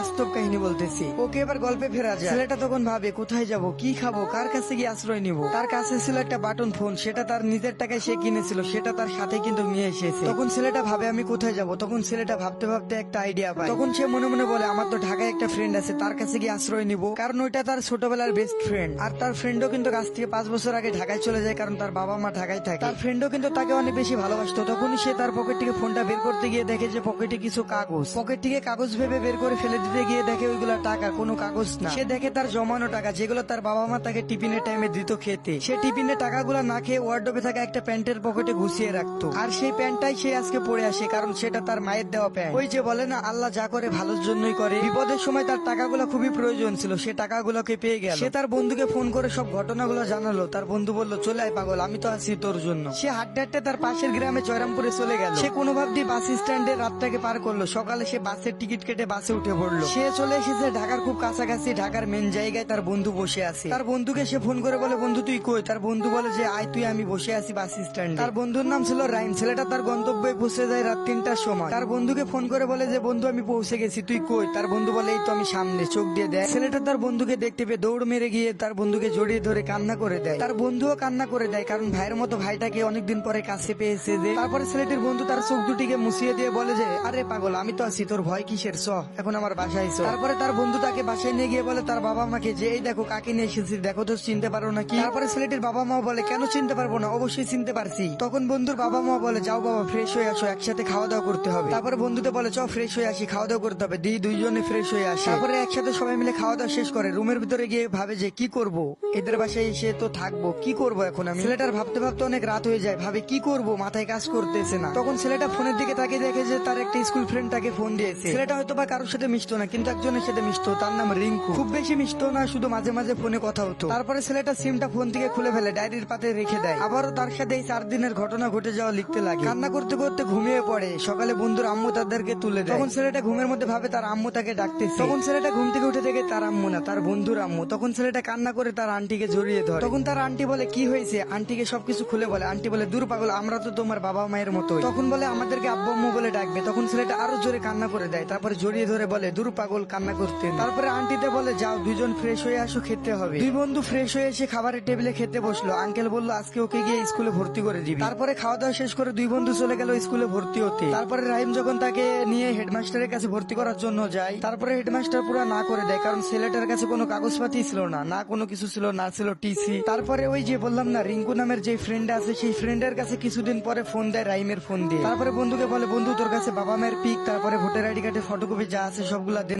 বাস্তব কাহিনী বলতেছি। ওকে এবার গল্পে ফেরা যায় ছেলেটা তখন ভাবে, কোথায় যাব, কি খাব, কার কাছে গিয়ে আশ্রয় নিব? তার কাছে ছিল একটা বাটন ফোন, সেটা তার নিজের টাকায় সে কিনেছিল, সেটা তার সাথে কিন্তু নিয়ে এসেছে। তখন ছেলেটা ভাবে, আমি কোথায় যাব? তখন ছেলেটা ভাবতে ভাবতে একটা আইডিয়া পায়। তখন সে মনে মনে বলে, আমার তো ঢাকায় একটা ফ্রেন্ড আছে, তার কাছে গিয়ে আশ্রয় নিব। কারণ ওইটা তার ছোটবেলার বেস্ট ফ্রেন্ড আর তার ফ্রেন্ডও কিন্তু কাছ থেকে পাঁচ বছর আগে ঢাকায় চলে যায়, কারণ তার বাবা মা ঢাকায় থাকে। তার ফ্রেন্ডও কিন্তু তাকে অনেক বেশি ভালোবাসতো। তখনই সে তার পকেট থেকে ফোনটা বের করতে গিয়ে দেখে যে পকেটে কিছু কাগজ। পকেট থেকে কাগজ ভেবে বের করে ফেলে দিতে গিয়ে দেখে ওইগুলা টাকা, কোনো কাগজ না। সে দেখে তার জমানো টাকা, যেগুলো তার বাবা মা তাকে টিফিনের টাইমে দিত খেতে। সে টিফিনে টাকাগুলো না খেয়ে ওয়ার্ডবে থাকা একটা প্যান্টের পকেটে ঘুষিয়ে রাখতো। আর সেই প্যান্টটাই সে আজকে পরে আসে, কারণ সেটা তার মায়ের দেওয়া প্যান্ট। ওই যে বলে না, আল্লাহ যা করে ভালোর জন্যই করে। বিপদের সময় তার টাকাগুলো খুবই প্রয়োজন ছিল, সে টাকাগুলোকে পেয়ে গেল। সে তার বন্ধুকে ফোন করে সব ঘটনাগুলো জানালো। তার বন্ধু বলল, চলে আয় পাগল, আমি তো আছি তোর জন্য। সে হাঁটতে হাঁটতে তার পাশের গ্রামে জয়রামপুরে চলে গেল। সে কোনো ভাবটি বাস স্ট্যান্ডে রাতটাকে পার করল। সকালে সে বাসের টিকিট কেটে বাসে উঠে পড়ল। সে চলে এসেছে ঢাকার খুব কাছাকাছি, ঢাকার মেন জায়গায় তার বন্ধু বসে আছে। তার বন্ধুকে সে ফোন করে বলে, বন্ধু, তুই কই? তার বন্ধু বলে যে, আয়, তুই, আমি বসে আছি বাস স্ট্যান্ড তার বন্ধুর নাম ছিল রাইম। ছেলেটা তার গন্তব্যে পৌঁছে যায় রাত তিনটার সময়। তার বন্ধুকে ফোন করে বলে যে, বন্ধু, আমি পৌঁছে গেছি, তুই কই? তার বন্ধু বলে, এই তো আমি সামনে, চোখ দিয়ে দেয় ছেলেটা তার বন্ধুকে দেখতে পেয়ে দৌড় মেরে গিয়ে তার বন্ধুকে জড়িয়ে ধরে কান্না করে দেয়। তার বন্ধুও কান্না করে দেয়, কারণ ভাইয়ের মতো ভাইটাকে অনেকদিন পরে কাছে পেয়েছে যে, তারপরে ছেলেটির বন্ধু তার চোখ দুটিকে মুছিয়ে দিয়ে বলে যে, আরে পাগল, আমি তো আছি, তোর ভয় কিসের? চ, এখন আমার বাসায় তারপরে তার বন্ধু তাকে বাসায় নিয়ে গিয়ে বলে, তার বাবা মাকে যে, এই দেখো, কাকে নিয়ে এসেছি, দেখো তো, চিনতে পারো নাকি তারপরে ছেলেটির বাবা মা বলে, কেন চিনতে পারব না? অবশ্যই চিনতে পারছি। তখন বন্ধুর বাবা মা বলে, যাও বাবা ফ্রেশ হয়ে আসো, একসাথে খাওয়া দাওয়া করতে হবে। তারপরে বন্ধুতে বলে চ ফ্রেশ হয়ে আসি খাওয়া দাওয়া করতে হবে। দি, দুইজনে ফ্রেশ হয়ে আসে। তারপরে একসাথে সবাই মিলে খাওয়া দাওয়া শেষ করে। রুমের ভিতরে গিয়ে ভাবে যে, কি করব? এদের বাসায় এসে তো থাকব, কি করব এখন আমি? ছেলেটার ভাবতে ভাবতে অনেক রাত হয়ে যায়, ভাবে, কি করব? মাথায় কাজ করতেছে না। তখন ছেলেটা ফোনের দিকে তাকে দেখে যে, তার একটা স্কুল ফ্রেন্ড তাকে ফোন দিয়েছে। ছেলেটা হয়তো বা কারোর সাথে মিশতো না, কিন্তু একজনের সাথে মিশতো, তার নাম রিঙ্কু। খুব বেশি মিশতো না, শুধু মাঝে মাঝে ফোনে কথা হতো। তারপরে ছেলেটা সিমটা ফোন থেকে খুলে ফেলে, ডায়েরির পাতে রেখে দেয়। আবারও তার সাথে এই চার দিনের ঘটনা ঘটে যাওয়া লিখতে লাগে। কান্না করতে করতে ঘুমিয়ে পড়ে। সকালে বন্ধুর আম্মু তাদেরকে তুলে দেয়। তখন ছেলেটা ঘুমের মধ্যে ভাবে তার আম্মু তাকে ডাকতেছে। তখন ছেলেটা ঘুম থেকে উঠে দেখে তার আম্মু না, তার বন্ধুর আম্মু। তখন ছেলেটা কান্না করে তার আন্টিকে জড়িয়ে ধরে। তখন তার আন্টি বলে, কি হয়েছে? আন্টিকে সবকিছু খুলে বলে। আন্টি বলে, দূর পাগল, আমরা তো তোমার বাবা মায়ের মতো তখন বলে, আমাদেরকে আব্বু আম্মু বলে ডাকবে। তখন ছেলেটা আরও জোরে কান্না করে দেয়। তারপরে জড়িয়ে ধরে বলে পাগল কান্না করতে। তারপরে আন্টিতে বলে, যাও দুজন ফ্রেশ হয়ে আসো, খেতে হবে। দুই বন্ধু ফ্রেশ হয়ে এসে খাবারের টেবিলে খেতে বসল। আঙ্কেল বলল, আজকে ওকে গিয়ে স্কুলে ভর্তি করে দিবি। তারপরে খাওয়া দাওয়া শেষ করে দুই বন্ধু চলে গেল স্কুলে ভর্তি হতে। তারপরে রাহিম যখন তাকে নিয়ে হেডমাস্টারের কাছে ভর্তি করার জন্য যায়, তারপরে হেডমাস্টার পুরো না করে দেয়, কারণ ছেলেটার কাছে কোনো কাগজপাতি ছিল না না কোনো কিছু ছিল, না ছিল টিসি তারপরে ওই যে বললাম না, রিঙ্কু নামের যে ফ্রেন্ড আছে, সেই ফ্রেন্ডের কাছে কিছুদিন পরে ফোন দেয় রাইমের ফোন দিয়ে। তারপরে বন্ধুকে বলে, বন্ধু, তোর কাছে বাবা মায়ের পিক তারপরে ভোটার আইডি কার্ডের ফটোকপি যা আছে, সবগুলা দে